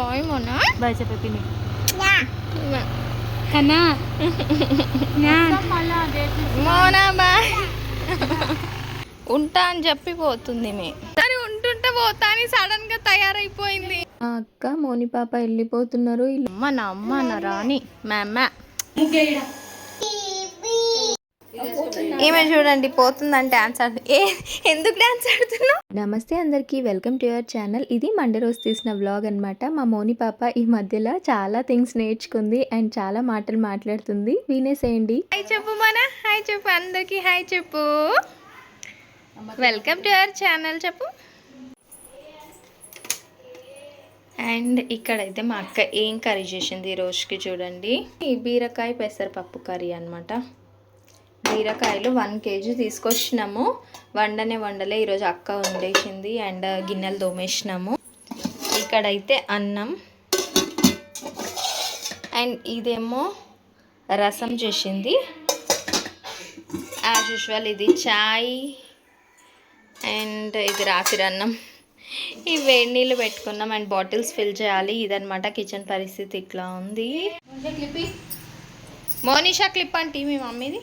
Bye మొన్న bye చెప్పే పిన్ని కన్నా. మోనా బాయ్. ఉంటా అని చెప్పి పోతుంది మే. కానీ ఉంటుంటే పోతా అని సడన్గా తయారైపోయింది. ఆ అక్క మోని పాప వెళ్ళిపోతున్నారు. అమ్మ నా అమ్మ నా రాణి మా అమ్మ ఈమె చూడండి పోతుందని డాన్స్ ఆడు ఏ ఎందుకు డాన్స్ ఆడుతున్నావు? నమస్తే అందరికీ వెల్కమ్ టు యువర్ ఛానల్ ఇది మండే రోజు తీసిన వ్లాగ్ అనమాట మా మోని పాప ఈ మధ్యలో చాలా థింగ్స్ నేర్చుకుంది అండ్ చాలా మాటలు మాట్లాడుతుంది. వినేసేయండి. హాయ్ చెప్పు మన. హాయ్ చెప్పు. అందరికీ హాయ్ చెప్పు. వెల్కమ్ టు యువర్ ఛానల్ చెప్పు. అండ్ ఇక్కడైతే మా అక్క ఏం కర్రీ చేసింది ఈ రోజుకి చూడండి. ఈ బీరకాయ పెసరపప్పు కర్రీ అనమాట బీరకాయలు వన్ కేజీ తీసుకొచ్చినాము. వండనే వండలే ఈరోజు అక్క వండేసింది అండ్ గిన్నెలు తోమేసినాము. ఇక్కడైతే అన్నం. అండ్ ఇదేమో రసం చేసింది. యాజ్ యూజువల్ ఇది చాయ్ అండ్ ఇది రాత్రి అన్నం. ఈ వేడి నీళ్ళు పెట్టుకున్నాం అండ్ బాటిల్స్ ఫిల్ చేయాలి. ఇదనమాట కిచెన్ పరిస్థితి ఇట్లా ఉంది. మోనిషా క్లిప్ అంటే మీ మమ్మీది?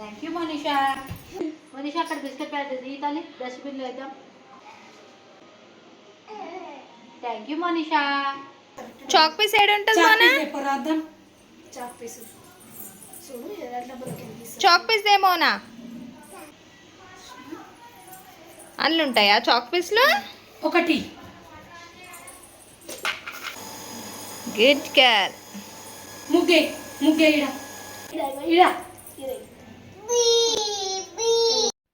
థ్యాంక్ యూ మనీషా మనీషా అక్కడ బిస్కెట్ ప్యాకెట్ తీయాలి డస్ట్బిన్లో వేద్దాం. Thank you Manisha chalk piece ఏడు ఉంటుంది మోనా రాద్దాం? చాక్ పీస్ ఏమోనా అందులో ఉంటాయా చాక్ పీస్లు ఒకటి. గుడ్ గర్ల్ ముగ్గే ముగ్గే ఇడ ఇడ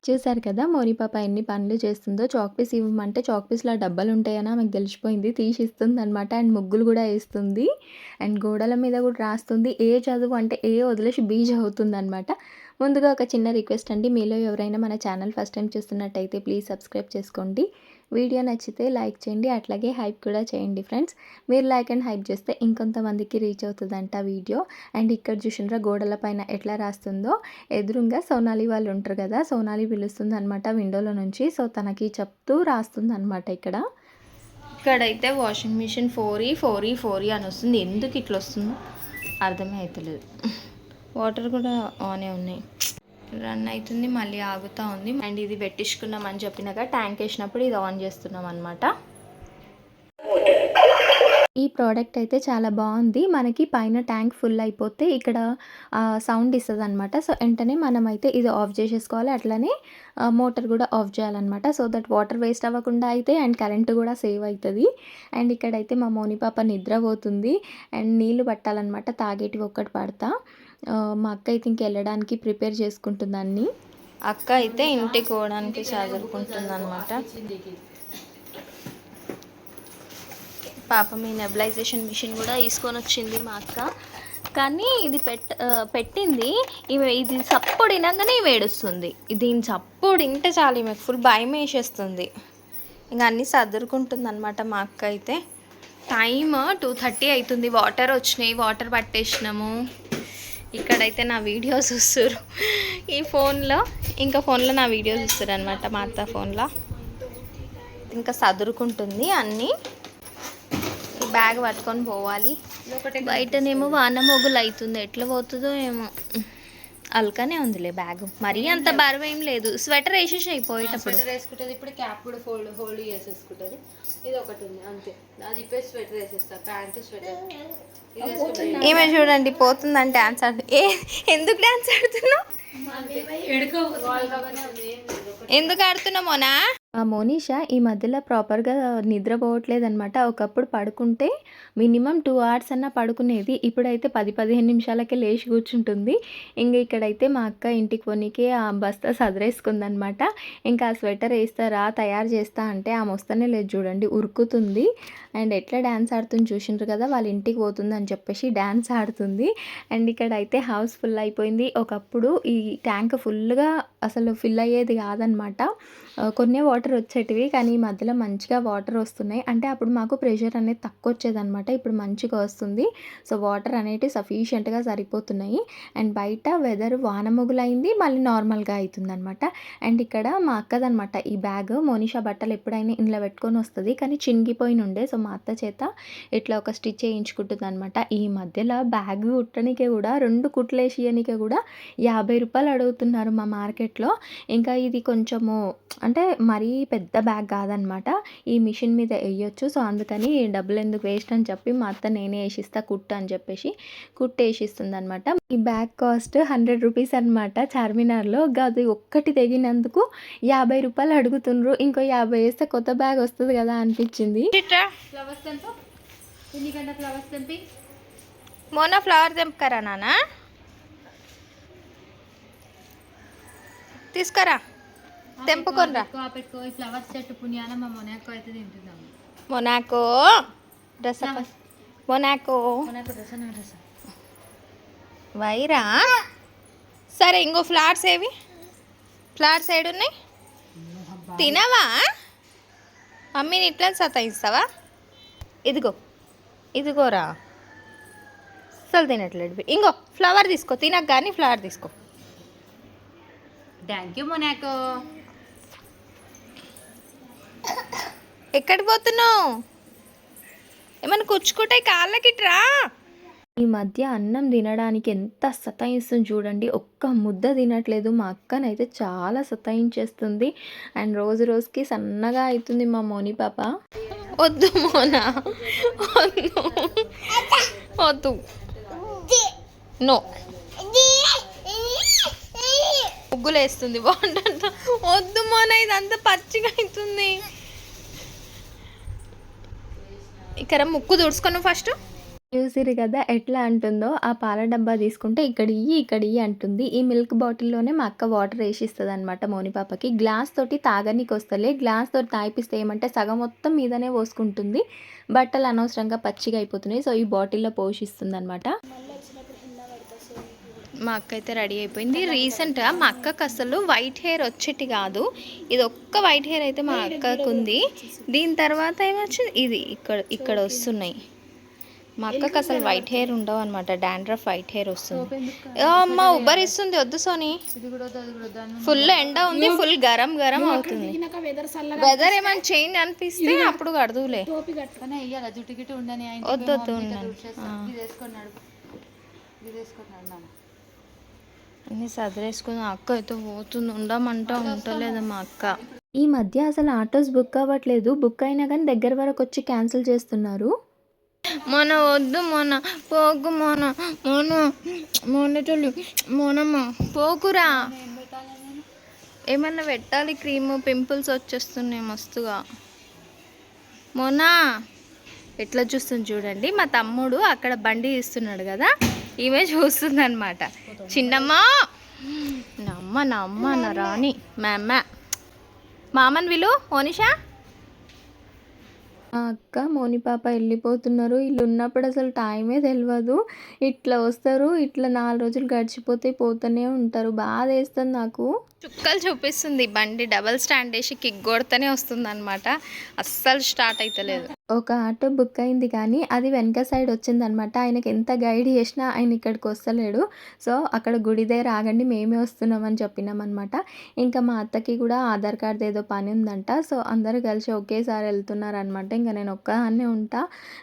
చూసారు కదా మోని పాప ఎన్ని పనులు చేస్తుందో. చాక్ పీస్ ఇవ్వమంటే చాక్ పీస్లో డబ్బాలు ఉంటాయని? ఆమెకు తెలిసిపోయింది. తీసి ఇస్తుంది అనమాట అండ్ ముగ్గులు కూడా వేస్తుంది. అండ్ గోడల మీద కూడా రాస్తుంది. ఏ చదువు అంటే ఏ వదిలేసి బీజ్ అవుతుంది అనమాట ముందుగా ఒక చిన్న రిక్వెస్ట్ అండి. మీలో ఎవరైనా మన ఛానల్ ఫస్ట్ టైం చూస్తున్నట్టయితే ప్లీజ్ సబ్స్క్రైబ్ చేసుకోండి. వీడియో నచ్చితే లైక్ చేయండి అట్లాగే హైప్ కూడా చేయండి ఫ్రెండ్స్. మీరు లైక్ అండ్ హైప్ చేస్తే ఇంకొంతమందికి రీచ్ అవుతుందంట వీడియో. అండ్ ఇక్కడ చూసినరా గోడల పైన ఎట్లా రాస్తుందో? ఎదురుగా సోనాలి వాళ్ళు ఉంటారు కదా సోనాలి పిలుస్తుంది అనమాట విండోలో నుంచి. సో తనకి చెప్తూ రాస్తుంది అనమాట ఇక్కడ. ఇక్కడైతే washing machine four E four E four E అని వస్తుంది. ఎందుకు ఇట్లా వస్తుందో అర్థమే అవుతలేదు వాటర్ కూడా ఆనే ఉన్నాయి. రన్ అవుతుంది మళ్ళీ ఆగుతూ ఉంది. అండ్ ఇది పెట్టించుకున్నామని చెప్పినాక ట్యాంక్ వేసినప్పుడు ఇది ఆన్ చేస్తున్నాం అనమాట ఈ ప్రోడక్ట్ అయితే చాలా బాగుంది. మనకి పైన ట్యాంక్ ఫుల్ అయిపోతే ఇక్కడ సౌండ్ ఇస్తుంది అనమాట సో వెంటనే మనమైతే ఇది ఆఫ్ చేసేసుకోవాలి. అట్లనే మోటార్ కూడా ఆఫ్ చేయాలన్నమాట. సో దట్ వాటర్ వేస్ట్ అవ్వకుండా అయితే అండ్ కరెంట్ కూడా సేవ్ అవుతుంది అండ్ ఇక్కడైతే మా మోని పాప నిద్రపోతుంది అండ్ నీళ్ళు పట్టాలన్నమాట. తాగేటివి ఒక్కటి పడతా. మా అక్క అయితే ఇంక వెళ్ళడానికి ప్రిపేర్ చేసుకుంటుంది అన్ని అక్క అయితే ఇంటికి పోవడానికి చదువుకుంటుంది అనమాట పాప మీ నెబిలైజేషన్ మిషన్ కూడా తీసుకొని వచ్చింది మా అక్క. కానీ ఇది పెట్ట ఆ, పెట్టింది ఈమె ఇది సప్పుడు వినగానే ఈమె ఏడుస్తుంది. దీని సప్పుడు వింటే చాలు ఈమె ఫుల్ భయం వేసేస్తుంది. ఇంకా అన్నీ సర్దుకుంటుంది అనమాట మా అక్క అయితే. టైమ్ టూ థర్టీ అవుతుంది. వాటర్ వచ్చినాయి. వాటర్ పట్టేసినాము. ఇక్కడైతే నా వీడియోస్ చూస్తారు ఈ ఫోన్లో ఇంకా ఫోన్లో నా వీడియోస్ చూస్తారు అనమాట మా అత్త ఫోన్లో. ఇంకా సదురుకుంటుంది అన్నీ. ఈ బ్యాగ్ పట్టుకొని పోవాలి. బయటనేమో వాన మొగులు అవుతుంది ఎట్లా పోతుందో ఏమో. అల్కనే ఉందిలే బ్యాగ్. మరీ అంత బరువు ఏం లేదు. స్వెటర్ వేసేసి అయిపోయేటప్పుడు. స్వెటర్ వేసుకుంటుంది. ఇప్పుడు క్యాప్ కూడా ఫోల్డ్ హోల్డ్ చేసేసుకుంటుంది. ఇది ఒకటి ఉంది అంతే. అది స్వెటర్ వేసేస్తా. Pant sweater. ఈమె చూడండి పోతుందని డాన్స్ ఆడు ఏ ఎందుకు డాన్స్ ఆడుతున్నావు? ఎందుకు ఆడుతున్నావు మోనా? ఎందుకు ఆ మోనిషా ఈ మధ్యలో ప్రాపర్గా నిద్రపోవట్లేదు అనమాట ఒకప్పుడు పడుకుంటే మినిమం టూ అవర్స్ అన్న పడుకునేది. ఇప్పుడైతే పది పదిహేను నిమిషాలకే లేచి కూర్చుంటుంది. ఇంకా ఇక్కడైతే మా అక్క ఇంటికి పోనీకి ఆ బస్తా సదరేసుకుందనమాట ఇంకా ఆ స్వెటర్ వేస్తారా తయారు చేస్తా అంటే ఆమె వస్తేనే లేదు చూడండి ఉరుకుతుంది. అండ్ ఎట్లా డ్యాన్స్ ఆడుతుంది చూసిండ్రు కదా వాళ్ళ ఇంటికి పోతుంది అని చెప్పేసి డ్యాన్స్ ఆడుతుంది. అండ్ ఇక్కడ అయితే హౌస్ ఫుల్ అయిపోయింది. ఒకప్పుడు ఈ ట్యాంక్ ఫుల్గా అసలు ఫిల్ అయ్యేది కాదనమాట. కొన్ని వాటర్ వచ్చేటివి కానీ ఈ మధ్యలో మంచిగా వాటర్ వస్తున్నాయి. అంటే అప్పుడు మాకు ప్రెషర్ అనేది తక్కువ వచ్చేదనమాట. ఇప్పుడు మంచిగా వస్తుంది. సో వాటర్ అనేటివి సఫిషియెంట్గా సరిపోతున్నాయి. అండ్ బయట వెదర్ వాన మొగులైంది మళ్ళీ నార్మల్గా అవుతుందనమాట అండ్ ఇక్కడ మా అక్కదనమాట ఈ బ్యాగ్ మోనిషా బట్టలు ఎప్పుడైనా ఇంట్లో పెట్టుకొని వస్తుంది కానీ చినిగిపోయి ఉండే. సో మా అత్త చేత ఇట్లా ఒక స్టిచ్ చేయించుకుంటుంది అనమాట ఈ మధ్యలో బ్యాగ్ కుట్టనికే కూడా రెండు కుట్లు వేసియనికే కూడా యాభై రూపాయలు అడుగుతున్నారు మా మార్కెట్ మార్కెట్లో. ఇంకా ఇది కొంచెము అంటే మరీ పెద్ద బ్యాగ్ కాదనమాట. ఈ మిషన్ మీద వేయొచ్చు. సో అందుకని డబ్బులు ఎందుకు వేస్ట్ అని చెప్పి మా అత్త నేనే వేసిస్తా కుట్టు అని చెప్పేసి కుట్టు వేసిస్తుంది అనమాట ఈ బ్యాగ్ కాస్ట్ హండ్రెడ్ రూపీస్ అనమాట చార్మినార్లో. అది ఒక్కటి తెగినందుకు యాభై రూపాయలు అడుగుతుండ్రు. ఇంకో యాభై వేస్తే కొత్త బ్యాగ్ వస్తుంది కదా అనిపించింది. ఫ్లవర్స్ తెంపు. ఎన్నికంటే ఫ్లవర్స్ తెంపి? మొన్న ఫ్లవర్ తెంపకరా నాన్న? తీసుకురా. తెంపుకొనిరా. పెట్టుకో పెట్టుకో ఈ ఫ్లవర్స్ చెట్టు పుణ్యాన మా మొనాకో అయితే తింటున్నాము Monaco. Dress Monaco. Monaco dress అన్న డ్రెస్. వైరా. సరే ఇంకో ఫ్లవర్స్ ఏవి? ఫ్లవర్స్ ఏడు ఉన్నాయి తినవా? మమ్మీని ఇట్లా సతాయిస్తావా? ఇదిగో ఇదిగోరా. అసలు తినట్లేదు. ఇంకో ఫ్లవర్ తీసుకో. తినక కానీ ఫ్లవర్ తీసుకో. థ్యాంక్ యూ మొనాకో ఎక్కడికి పోతున్నావు? ఏమైనా కూర్చుకుంటాయి కాళ్ళకిట్రా ఈ మధ్య అన్నం తినడానికి ఎంత సతాయిస్తుంది చూడండి. ఒక్క ముద్ద తినట్లేదు. మా అక్కనైతే చాలా సతాయించేస్తుంది. అండ్ రోజు రోజుకి సన్నగా అవుతుంది మా మోని పాప. వద్దు మోనా. వద్దు. వద్దు. నో. ముగ్గులు వేస్తుంది బాగుంటుంది? వద్దు మోన ఇదంతా పచ్చిగా అవుతుంది. ఇక్కడ ముక్కు తుడుచుకొని ఫస్ట్? చూసిరు కదా ఎట్లా అంటుందో? ఆ పాల డబ్బా తీసుకుంటే ఇక్కడ ఇయ్యి ఇక్కడ ఇయ్యి అంటుంది. ఈ మిల్క్ బాటిల్లోనే మా అక్క వాటర్ వేసిస్తుంది అనమాట మోని పాపకి. గ్లాస్ తోటి తాగనీకి వస్తలే. గ్లాస్ తోటి తాగిపిస్తే ఏమంటే సగం మొత్తం మీదనే పోసుకుంటుంది. బట్టలు అనవసరంగా పచ్చిగా అయిపోతున్నాయి. సో ఈ బాటిల్లో పోషిస్తుంది అనమాట మా అక్క అయితే రెడీ అయిపోయింది. రీసెంట్గా మా అక్కకు అసలు వైట్ హెయిర్ వచ్చేటి కాదు. ఇది ఒక్క వైట్ హెయిర్ అయితే మా అక్కకు ఉంది. దీని తర్వాత ఏమొచ్చింది? ఇది ఇక్కడ ఇక్కడ వస్తున్నాయి. మా అక్కకు అసలు వైట్ హెయిర్ ఉండవు అనమాట డాండ్రఫ్ వైట్ హెయిర్ వస్తుంది. అమ్మ ఉబర్ ఉబ్బరిస్తుంది వద్దు సోని. ఫుల్ ఎండ ఉంది ఫుల్ గరం గరం అవుతుంది. వెదర్ ఏమైనా చేంజ్ అనిపిస్తే అప్పుడు కడదులే వద్దు, వద్దు, అన్ని సదిరేసుకుని అక్క అయితే పోతుంది. ఉండమంటా ఉంటలేదు మా అక్క. ఈ మధ్య అసలు ఆటోస్ బుక్ అవ్వట్లేదు. బుక్ అయినా కానీ దగ్గర వరకు వచ్చి క్యాన్సిల్ చేస్తున్నారు. మొన్న వద్దు మొన్న పోకు మొన్న మొన్న మొన్న తల్లి మొనమ్మ పోకురా. ఏమన్నా పెట్టాలి క్రీమ్ పింపుల్స్ వచ్చేస్తున్నాయి మస్తుగా. మొన్న ఎట్లా చూస్తుంది చూడండి. మా తమ్ముడు అక్కడ బండి ఇస్తున్నాడు కదా. ఈమె చూస్తుంది అనమాట చిన్నమ్మ! నా అమ్మ నా రాణి. మా అమ్మ మామన్ విలు మోనిషా? మా అక్క మోని పాప వెళ్ళిపోతున్నారు. వీళ్ళు ఉన్నప్పుడు అసలు టైమే తెలియదు ఇట్లా వస్తారు ఇట్లా నాలుగు రోజులు గడిచిపోతే పోతూనే ఉంటారు. బాధ వేస్తుంది నాకు. చుక్కలు చూపిస్తుంది. బండి డబల్ స్టాండ్ వేసి కిక్ కొడితేనే వస్తుంది అనమాట అస్సలు స్టార్ట్ అవుతలేదు ఒక ఆటో బుక్ అయింది కానీ అది వెనక సైడ్ వచ్చిందనమాట ఆయనకి ఎంత గైడ్ చేసినా ఆయన ఇక్కడికి వస్తలేడు. సో అక్కడ గుడి దగ్గర ఆగండి మేమే వస్తున్నామని చెప్పినాం అనమాట ఇంకా మా అత్తకి కూడా ఆధార్ కార్డ్ ఏదో పని ఉందంట. సో అందరూ కలిసి ఒకేసారి వెళ్తున్నారు అనమాట ఇంకా నేను ఒక్కదాన్నే ఉంటా.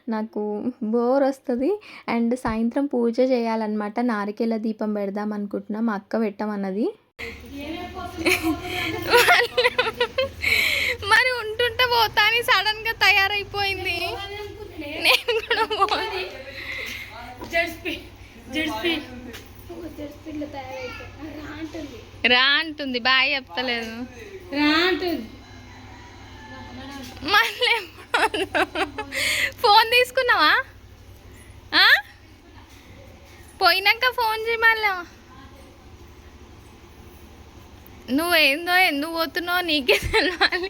నాకు బోర్ వస్తుంది. అండ్ సాయంత్రం పూజ చేయాలన్నమాట. నారికేల దీపం పెడదాం అనుకుంటున్నా. మా అక్క పెట్టమన్నది. మరి ఉంటుంటే పోతా అని సడన్గా తయారైపోయింది నేను కూడా. రా అంటుంది బాయ్ చెప్తలేదు మళ్ళీ ఎప్పుడు? ఫోన్ తీసుకున్నావా? పోయినాక ఫోన్ చేయి మళ్ళా నువ్వేందో ఎందుకు పోతున్నావు నీకే తెలవాలి.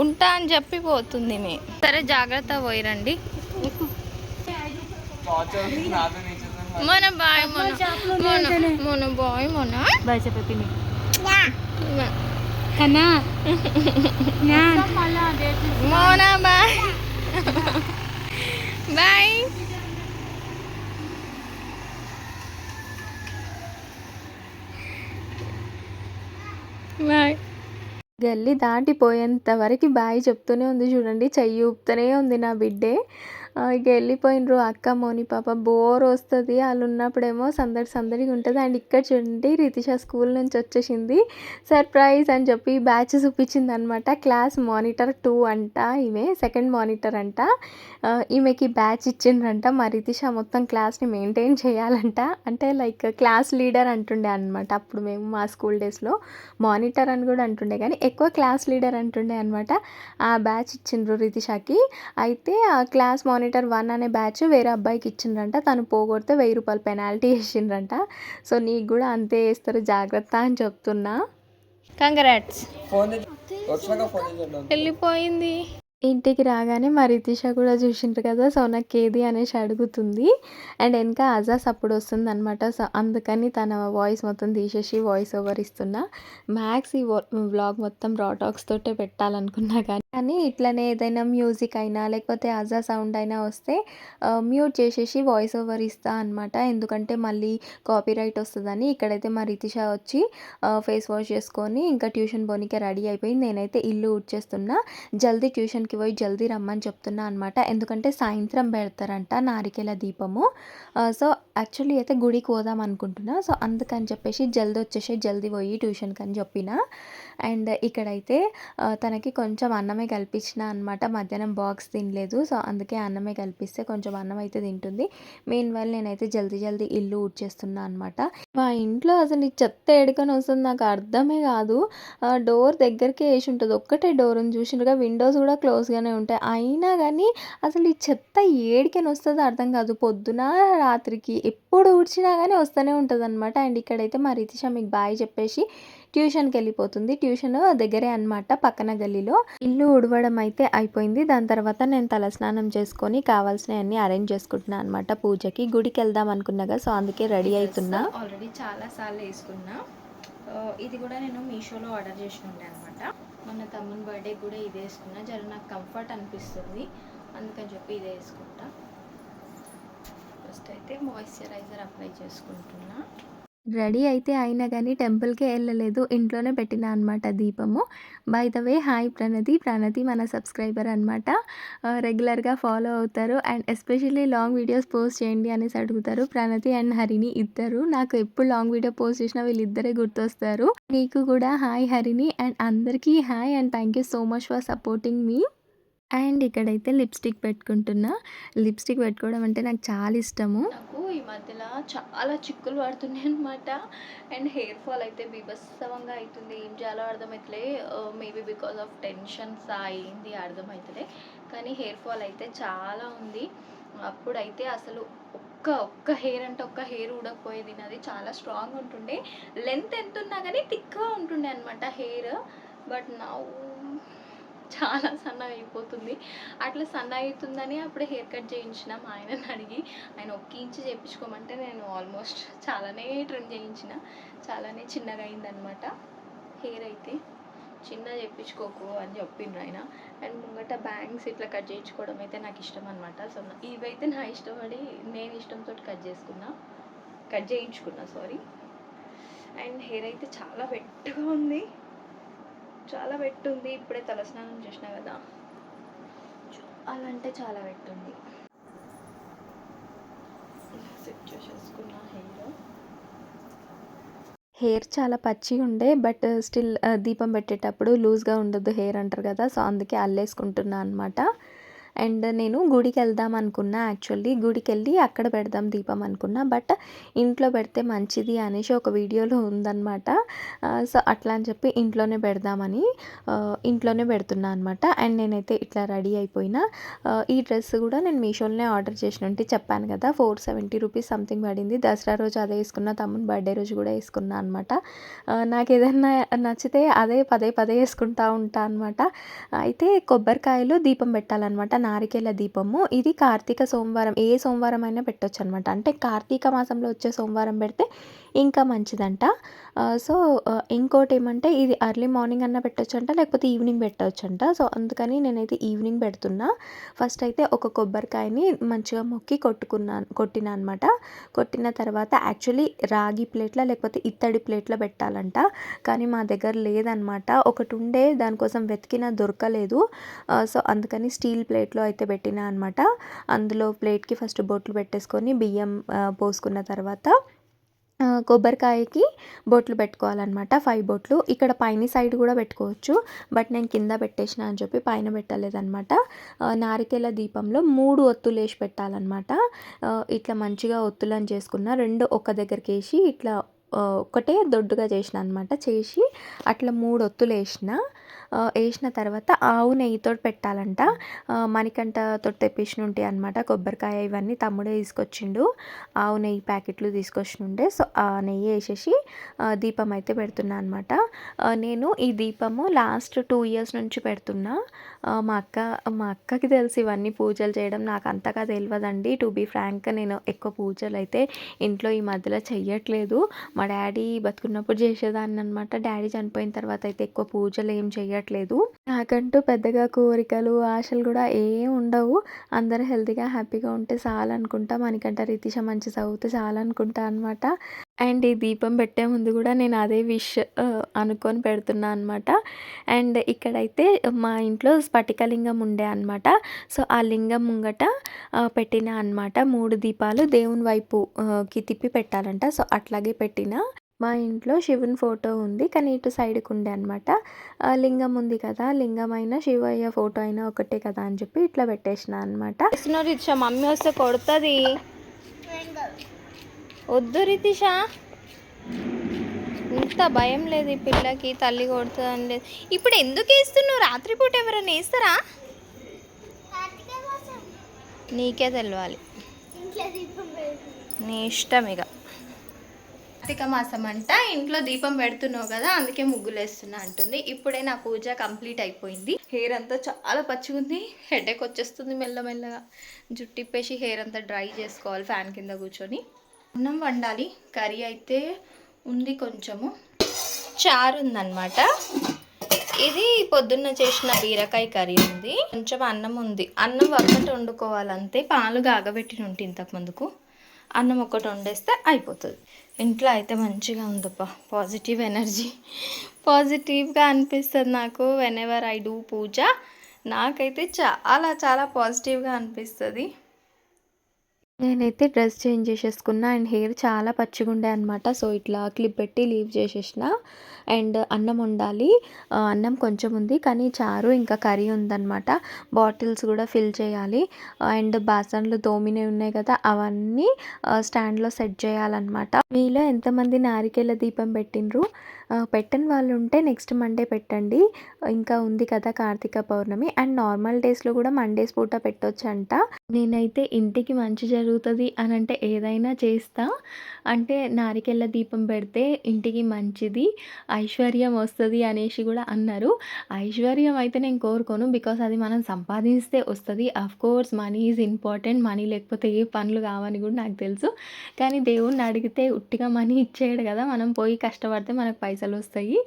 ఉంటా అని చెప్పి పోతుంది మే. సరే జాగ్రత్త పోయిరండి. మన బాయ్ మన మన బాయ్ మన బాయ్ చెప్పే కన్నా. మోనా బాయ్. బాయ్. బాయ్ గల్లి దాటిపోయేంత వరకు బాయ్ చెప్తూనే ఉంది చూడండి. చెయ్యి ఊపుతూనే ఉంది నా బిడ్డే. ఇక వెళ్ళిపోయినరు. అక్క మోని పాప బోర్ వస్తుంది. వాళ్ళు ఉన్నప్పుడేమో సందడి సందడిగా ఉంటుంది. అండ్ ఇక్కడ చూడండి రితిష స్కూల్ నుంచి వచ్చేసింది. సర్ప్రైజ్ అని చెప్పి బ్యాచ్ చూపించింది అనమాట క్లాస్ మానిటర్ టూ అంట ఈమె సెకండ్ మానిటర్ అంట. ఈమెకి బ్యాచ్ ఇచ్చిండ్రంట. మా రితిష మొత్తం క్లాస్ని మెయింటైన్ చేయాలంట. అంటే లైక్ క్లాస్ లీడర్ అంటుండే అనమాట. అప్పుడు మేము మా స్కూల్ డేస్లో మానిటర్ అని కూడా అంటుండే. కానీ ఎక్కువ క్లాస్ లీడర్ అంటుండే అనమాట. ఆ బ్యాచ్ ఇచ్చిండ్రు రితిషాకి. అయితే ఆ క్లాస్ మానిటర్ వన్ అనే బ్యాచ్ వేరే అబ్బాయికి ఇచ్చిండ్రంట. తను పోగొడితే వెయ్యి రూపాయలు పెనాల్టీ వేసిండ్రంట సో నీకు కూడా అంతే వేస్తారు జాగ్రత్త అని చెప్తున్నా. కంగ్రాట్స్ వెళ్ళిపోయింది. ఇంటికి రాగానే మా రితిష కూడా చూసిండ్రు కదా సో నాకు ఏది అనేసి అడుగుతుంది. అండ్ వెనక అజాస్ అప్పుడు వస్తుంది అనమాట సో అందుకని తన వాయిస్ మొత్తం తీసేసి వాయిస్ ఓవర్ ఇస్తున్నా. మ్యాక్స్ ఈ వ్లాగ్ మొత్తం రాటాక్స్ తోటే పెట్టాలనుకున్నా కానీ కానీ ఇట్లనే ఏదైనా మ్యూజిక్ అయినా లేకపోతే అజా సౌండ్ అయినా వస్తే మ్యూట్ చేసేసి వాయిస్ ఓవర్ ఇస్తా అనమాట ఎందుకంటే మళ్ళీ కాపీ రైట్ వస్తుందని ఇక్కడైతే మా రితిష వచ్చి ఫేస్ వాష్ చేసుకొని ఇంకా ట్యూషన్ పోనీకే రెడీ అయిపోయింది. నేనైతే ఇల్లు ఉడ్చేస్తున్నా జల్దీ ట్యూషన్కి పోయి జల్దీ రమ్మని చెప్తున్నా అనమాట ఎందుకంటే సాయంత్రం పెడతారంట నారికేల దీపము. సో యాక్చువల్లీ అయితే గుడికి పోదాం అనుకుంటున్నా. సో అందుకని చెప్పేసి జల్దీ వచ్చేసి జల్దీ పోయి ట్యూషన్కి అని చెప్పిన. అండ్ ఇక్కడైతే తనకి కొంచెం అన్నమే కల్పించిన అనమాట మధ్యాహ్నం బాక్స్ తినలేదు. సో అందుకే అన్నమే కల్పిస్తే కొంచెం అన్నం అయితే తింటుంది. మెయిన్ వాళ్ళు నేనైతే జల్దీ జల్దీ ఇల్లు ఊడ్చేస్తున్నా అనమాట మా ఇంట్లో అసలు ఈ చెత్త ఎడుకొని వస్తుంది. నాకు అర్థమే కాదు. డోర్ దగ్గరికి వేసి ఉంటుంది. ఒక్కటే డోర్ ఉంది. విండోస్ కూడా క్లోజ్గానే ఉంటాయి. అయినా కానీ అసలు ఈ చెత్త ఏడికని వస్తుందో అర్థం కాదు. పొద్దున రాత్రికి ఎప్పుడు ఊడ్చినా కానీ వస్తూనే ఉంటుంది అనమాట అండ్ ఇక్కడైతే మా రితిష మీకు బాయ్ చెప్పేసి ట్యూషన్కి వెళ్ళిపోతుంది ట్యూషన్ దగ్గరే అన్నమాట పక్కన గల్లీలో. ఇల్లు ఉడవడం అయితే అయిపోయింది. దాని తర్వాత నేను తలస్నానం చేసుకొని కావాల్సినవన్నీ అరేంజ్ చేసుకుంటున్నాను అనమాట పూజకి. గుడికి వెళ్దాం అనుకున్నాగా సో అందుకే రెడీ అవుతున్నా ఆల్రెడీ చాలా సార్లు వేసుకున్నా. ఇది కూడా నేను మీషోలో ఆర్డర్ చేసి ఉండే అనమాట మొన్న తమ్ముని బర్త్డే కూడా ఇది వేసుకున్నా. జర నాకు కంఫర్ట్ అనిపిస్తుంది. అందుకని చెప్పి ఇదే వేసుకుంటా. ఫస్ట్ అయితే మాయిశ్చరైజర్ అప్లై చేసుకుంటున్నా. రెడీ అయితే అయినా కానీ టెంపుల్కే వెళ్ళలేదు. ఇంట్లోనే పెట్టిన అనమాట దీపము. By the way hi Pranathi. Pranathi మన సబ్స్క్రైబర్ అనమాట రెగ్యులర్గా ఫాలో అవుతారు and especially long videos post చేయండి అనేసి అడుగుతారు. ప్రణతి అండ్ హరిని ఇద్దరు. నాకు ఎప్పుడు లాంగ్ వీడియో పోస్ట్ చేసినా వీళ్ళిద్దరే గుర్తొస్తారు. నీకు కూడా హాయ్ హరిని అండ్ అందరికీ hi and thank you so much for supporting me and ఇక్కడైతే లిప్స్టిక్ పెట్టుకుంటున్నా. లిప్స్టిక్ పెట్టుకోవడం అంటే నాకు చాలా ఇష్టము. నాకు ఈ మధ్యలో చాలా చిక్కులు పడుతున్నాయి అనమాట అండ్ హెయిర్ ఫాల్ అయితే బీభత్సవంగా అవుతుంది ఏం చేయాలో అర్థమవుతలే మేబీ బికాస్ ఆఫ్ టెన్షన్స్ అయింది అర్థమవుతలే కానీ హెయిర్ ఫాల్ అయితే చాలా ఉంది. అప్పుడైతే అసలు ఒక్క ఒక్క హెయిర్ అంటే ఒక్క హెయిర్ ఊడకపోయేది నాది. చాలా స్ట్రాంగ్ ఉంటుండే. లెంత్ ఎంత ఉన్నా కానీ థిక్గా ఉంటుండే అనమాట హెయిర్. బట్ నా చాలా సన్నగా అయిపోతుంది అట్లా సన్న అవుతుందని అప్పుడు హెయిర్ కట్ చేయించిన మా ఆయనని అడిగి ఆయన ఒక్క ఇంచు చేయించుకోమంటే నేను ఆల్మోస్ట్ చాలానే ట్రిమ్ చేయించిన. చాలానే చిన్నగా అయిందనమాట హెయిర్ అయితే చిన్న చేయించుకోకు అని చెప్పిండ్రు ఆయన. అండ్ ముంగట బ్యాంగ్స్ ఇట్లా కట్ చేయించుకోవడం అయితే నాకు ఇష్టం అనమాట సో ఇవైతే నా ఇష్టపడి నేను ఇష్టంతో కట్ చేసుకున్నా. కట్ చేయించుకున్నా సారీ. అండ్ హెయిర్ అయితే చాలా వెట్టుగా ఉంది. చాలా వెట్టుంది ఇప్పుడే తలస్నానం చేసిన కదా. చాలా అంటే చాలా వెట్టుంది సెట్ చేసేసుకున్న హెయిర్. హెయిర్ చాలా పచ్చిగా ఉండే బట్ స్టిల్ దీపం పెట్టేటప్పుడు లూజ్గా ఉండొద్దు హెయిర్ అంటారు కదా. సో అందుకే అల్లేసుకుంటున్నా అనమాట అండ్ నేను గుడికి వెళ్దాం అనుకున్నా యాక్చువల్లీ. గుడికి వెళ్ళి అక్కడ పెడదాం దీపం అనుకున్నా. బట్ ఇంట్లో పెడితే మంచిది అనేసి ఒక వీడియోలో ఉందన్నమాట. సో అట్లా అని చెప్పి ఇంట్లోనే పెడదామని ఇంట్లోనే పెడుతున్నా అనమాట అండ్ నేనైతే ఇట్లా రెడీ అయిపోయినా. ఈ డ్రెస్ కూడా నేను మీషోలోనే ఆర్డర్ చేసిన ఉంటే చెప్పాను కదా ఫోర్ సెవెంటీ రూపీస్ సంథింగ్ పడింది. దసరా రోజు అదే వేసుకున్న తమ్ముని బర్త్డే రోజు కూడా వేసుకున్నా అనమాట నాకు ఏదైనా నచ్చితే అదే పదే పదే వేసుకుంటా ఉంటా అనమాట అయితే కొబ్బరికాయలు దీపం పెట్టాలన్నమాట. నారికేల దీపము. ఇది కార్తీక సోమవారం ఏ సోమవారం అయినా పెట్టొచ్చు అనమాట అంటే కార్తీక మాసంలో వచ్చే సోమవారం పెడితే ఇంకా మంచిదంట. సో ఇంకోటి ఏమంటే ఇది ఎర్లీ మార్నింగ్ అన్న పెట్టొచ్చంట లేకపోతే ఈవినింగ్ పెట్టవచ్చంట సో అందుకని నేనైతే ఈవినింగ్ పెడుతున్నా. ఫస్ట్ అయితే ఒక కొబ్బరికాయని మంచిగా మొక్కి కొట్టుకున్నాను కొట్టిన అనమాట కొట్టిన తర్వాత యాక్చువల్లీ రాగి ప్లేట్లో లేకపోతే ఇత్తడి ప్లేట్లో పెట్టాలంట. కానీ మా దగ్గర లేదనమాట ఒకటి ఉండే దానికోసం వెతికినా దొరకలేదు. సో అందుకని స్టీల్ ప్లేట్లో అయితే పెట్టిన అనమాట అందులో ప్లేట్కి ఫస్ట్ బొట్లు పెట్టేసుకొని బియ్యం పోసుకున్న తర్వాత కొబ్బరికాయకి బొట్లు పెట్టుకోవాలన్నమాట. ఫైవ్ బొట్లు. ఇక్కడ పైన సైడ్ కూడా పెట్టుకోవచ్చు. బట్ నేను కింద పెట్టేసిన అని చెప్పి పైన పెట్టలేదన్నమాట. నారికేల దీపంలో మూడు ఒత్తులు వేసి పెట్టాలన్నమాట. ఇట్లా మంచిగా ఒత్తులను చేసుకున్న రెండు ఒక దగ్గరికి వేసి ఇట్లా ఒకటే దొడ్డుగా చేసిన అనమాట చేసి అట్లా మూడు ఒత్తులు వేసిన వేసిన తర్వాత ఆవు నెయ్యితో పెట్టాలంట. మణికంట తొట్టు తెప్పించిన ఉంటాయి అనమాట కొబ్బరికాయ ఇవన్నీ తమ్ముడే తీసుకొచ్చిండు. ఆవు నెయ్యి ప్యాకెట్లు తీసుకొచ్చి ఉండే సో ఆ నెయ్యి వేసేసి దీపం అయితే పెడుతున్నా అనమాట నేను ఈ దీపము లాస్ట్ టూ ఇయర్స్ నుంచి పెడుతున్నా. మా అక్క మా అక్కకి తెలిసి ఇవన్నీ పూజలు చేయడం. నాకు అంతగా తెలియదండి టు బీ ఫ్రాంక్ నేను ఎక్కువ పూజలు అయితే ఇంట్లో ఈ మధ్యలో చెయ్యట్లేదు. మా డాడీ బతుకున్నప్పుడు చేసేదాన్ని అనమాట డాడీ చనిపోయిన తర్వాత అయితే ఎక్కువ పూజలు ఏం ఉండట్లేదు నాకంటూ పెద్దగా కోరికలు ఆశలు కూడా ఏం ఉండవు. అందరూ హెల్తీగా హ్యాపీగా ఉంటే చాలనుకుంటా. మనకంట రితిష మంచి చదివితే చాలనుకుంటా అనమాట అండ్ ఈ దీపం పెట్టే ముందు కూడా నేను అదే విష్ అనుకొని పెడుతున్నా అనమాట అండ్ ఇక్కడైతే మా ఇంట్లో స్ఫటికలింగం ఉండే అనమాట సో ఆ లింగం ముంగట పెట్టిన అనమాట మూడు దీపాలు దేవుని వైపు కి తిప్పి పెట్టాలంట. సో అట్లాగే పెట్టిన. మా ఇంట్లో శివుని ఫోటో ఉంది. కానీ ఇటు సైడ్కి ఉండే అనమాట లింగం ఉంది కదా. లింగం అయినా శివయ్య ఫోటో అయినా ఒకటే కదా అని చెప్పి ఇట్లా పెట్టేసిన అనమాట రితిష మమ్మీ వస్తే కొడుతుంది. వద్దు రితిష. ఇంత భయం లేదు ఈ పిల్లకి తల్లి కొడుతుందని లేదు. ఇప్పుడు ఎందుకు వేస్తున్నావు? రాత్రిపూట ఎవరైనా వేస్తారా? నీకే తెలియాలి నీ ఇష్టం ఇక. కార్తీక మాసం అంట ఇంట్లో దీపం పెడుతున్నావు కదా అందుకే ముగ్గులు వేస్తున్నా అంటుంది. ఇప్పుడే నా పూజ కంప్లీట్ అయిపోయింది. హెయిర్ అంతా చాలా పచ్చిగా ఉంది. హెడేక్ వచ్చేస్తుంది మెల్లమెల్లగా జుట్టు ఇప్పేసి హెయిర్ అంతా డ్రై చేసుకోవాలి ఫ్యాన్ కింద కూర్చొని. అన్నం వండాలి. కర్రీ అయితే ఉంది కొంచెము. చారు ఉందన్నమాట. ఇది పొద్దున్న చేసిన బీరకాయ కర్రీ ఉంది. కొంచెం అన్నం ఉంది. అన్నం ఒక్కటి వండుకోవాలంతే పాలు కాగబెట్టిన ఉంటుంది ఇంతకు ముందుకు. అన్నం ఒకటి వండేస్తే అయిపోతుంది. ఇంట్లో అయితే మంచిగా ఉందప్ప పాజిటివ్ ఎనర్జీ పాజిటివ్గా అనిపిస్తుంది నాకు whenever I do puja. నాకైతే చాలా చాలా పాజిటివ్గా అనిపిస్తుంది. నేనైతే డ్రెస్ చేంజ్ చేసేసుకున్నా అండ్ హెయిర్ చాలా పచ్చిగుండే అనమాట సో ఇట్లా క్లిప్ పెట్టి లీవ్ చేసేసిన. అండ్ అన్నం ఉండాలి అన్నం కొంచెం ఉంది కానీ చారు ఇంకా కర్రీ ఉందన్నమాట. బాటిల్స్ కూడా ఫిల్ చేయాలి. అండ్ బాసన్లు తోమినవి ఉన్నాయి కదా అవన్నీ స్టాండ్లో సెట్ చేయాలన్నమాట. మీలో ఎంతమంది నారికేల దీపం పెట్టినరు పెట్టని వాళ్ళు ఉంటే నెక్స్ట్ మండే పెట్టండి. ఇంకా ఉంది కదా కార్తీక పౌర్ణమి. అండ్ నార్మల్ డేస్లో కూడా మండేస్ పూట పెట్టొచ్చంట. నేనైతే ఇంటికి మంచి జరుగుతుంది అని అంటే ఏదైనా చేస్తా. అంటే నారికెళ్ళ దీపం పెడితే ఇంటికి మంచిది ఐశ్వర్యం వస్తుంది అనేసి కూడా అన్నారు. ఐశ్వర్యం అయితే నేను కోరుకోను బికాస్ అది మనం సంపాదిస్తే వస్తుంది. Of course money is important money లేకపోతే ఏ పనులు కావని కూడా నాకు తెలుసు. కానీ దేవుణ్ణి అడిగితే ఉట్టిగా మనీ ఇచ్చేయడు కదా. మనం పోయి కష్టపడితే మనకు పైసలు వస్తాయి.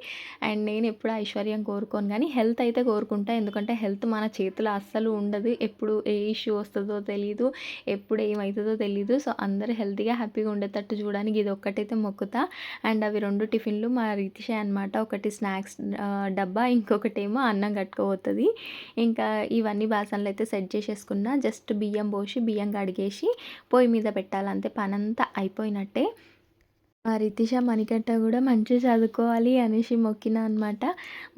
అండ్ నేను ఎప్పుడు ఐశ్వర్యం కోరుకోను కానీ హెల్త్ అయితే కోరుకుంటా. ఎందుకంటే హెల్త్ మన చేతిలో అస్సలు ఉండదు. ఎప్పుడు ఏ ఇష్యూ వస్తుందో తెలియదు ఎప్పుడు ఏమైతే అవుతుందో తెలియదు సో అందరూ హెల్తీగా హ్యాపీగా ఉండేటట్టు చూడడానికి ఇది ఒక్కటైతే మొక్కుతా. అండ్ అవి రెండు టిఫిన్లు మా రీతిషే అనమాట ఒకటి స్నాక్స్ డబ్బా ఇంకొకటి ఏమో అన్నం కట్టుకోబోతుంది ఇంకా ఇవన్నీ బాసనలు అయితే సెట్ చేసేసుకున్నా. జస్ట్ బియ్యం పోసి బియ్యం కడిగేసి పొయ్యి మీద పెట్టాలంతే. పనంతా అయిపోయినట్టే. మా రితిష మణికంఠ కూడా మంచిగా చదువుకోవాలి అనేసి మొక్కిన అనమాట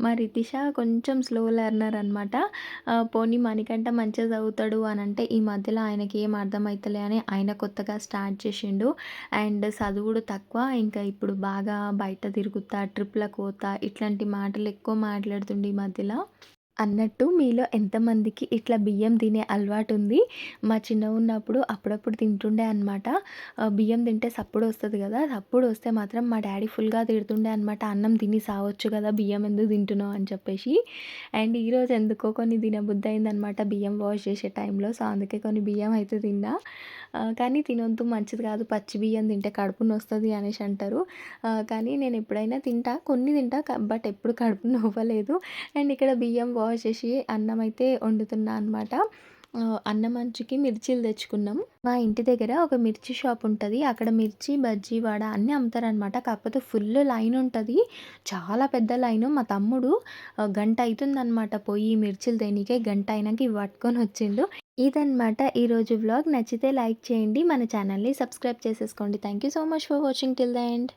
మా రితిష కొంచెం స్లో లెర్నర్ అనమాట పోనీ మణికంఠ మంచిగా చదువుతాడు అని అంటే ఈ మధ్యలో ఆయనకి ఏం అర్థమవుతలే అని ఆయన కొత్తగా స్టార్ట్ చేసిండు. అండ్ చదువుడు తక్కువ ఇంకా ఇప్పుడు బాగా బయట తిరుగుతా ట్రిప్లకు పోతా ఇట్లాంటి మాటలు ఎక్కువ మాట్లాడుతుండే ఈ మధ్యలో. అన్నట్టు మీలో ఎంతమందికి ఇట్లా బియ్యం తినే అలవాటు ఉంది మా చిన్నగా ఉన్నప్పుడు అప్పుడప్పుడు తింటుండే అనమాట బియ్యం తింటే సప్పుడు వస్తుంది కదా సప్పుడు వస్తే మాత్రం మా డాడీ ఫుల్గా తిడుతుండే అనమాట అన్నం తిని సావచ్చు కదా బియ్యం ఎందుకు తింటున్నావు? అని చెప్పేసి అండ్ ఈరోజు ఎందుకో కొన్ని తినబుద్ధి అయిందనమాట బియ్యం వాష్ చేసే టైంలో. సో అందుకే కొన్ని బియ్యం అయితే తిన్నా. కానీ తినొద్దు మంచిది కాదు. పచ్చి బియ్యం తింటే కడుపు నొస్తుంది అనేసి అంటారు. కానీ నేను ఎప్పుడైనా తింటా. కొన్ని తింటా బట్ ఎప్పుడు కడుపు నవ్వలేదు. అండ్ ఇక్కడ బియ్యం వాష్ చేసి అన్నం అయితే వండుతున్నా అనమాట అన్నం మంచుకి మిర్చీలు తెచ్చుకున్నాం. మా ఇంటి దగ్గర ఒక మిర్చి షాప్ ఉంటుంది. అక్కడ మిర్చి బజ్జీ వడ అన్నీ అమ్ముతారనమాట కాకపోతే ఫుల్ లైన్ ఉంటుంది. చాలా పెద్ద లైన్. మా తమ్ముడు గంట అవుతుందనమాట పోయి మిర్చిలు దేనికే గంట అయినాక ఇవి పట్టుకొని వచ్చిండు. ఇదన్నమాట ఈరోజు వ్లాగ్. నచ్చితే లైక్ చేయండి. మన ఛానల్ని సబ్స్క్రైబ్ చేసేసుకోండి. Thank you so much for watching till the end.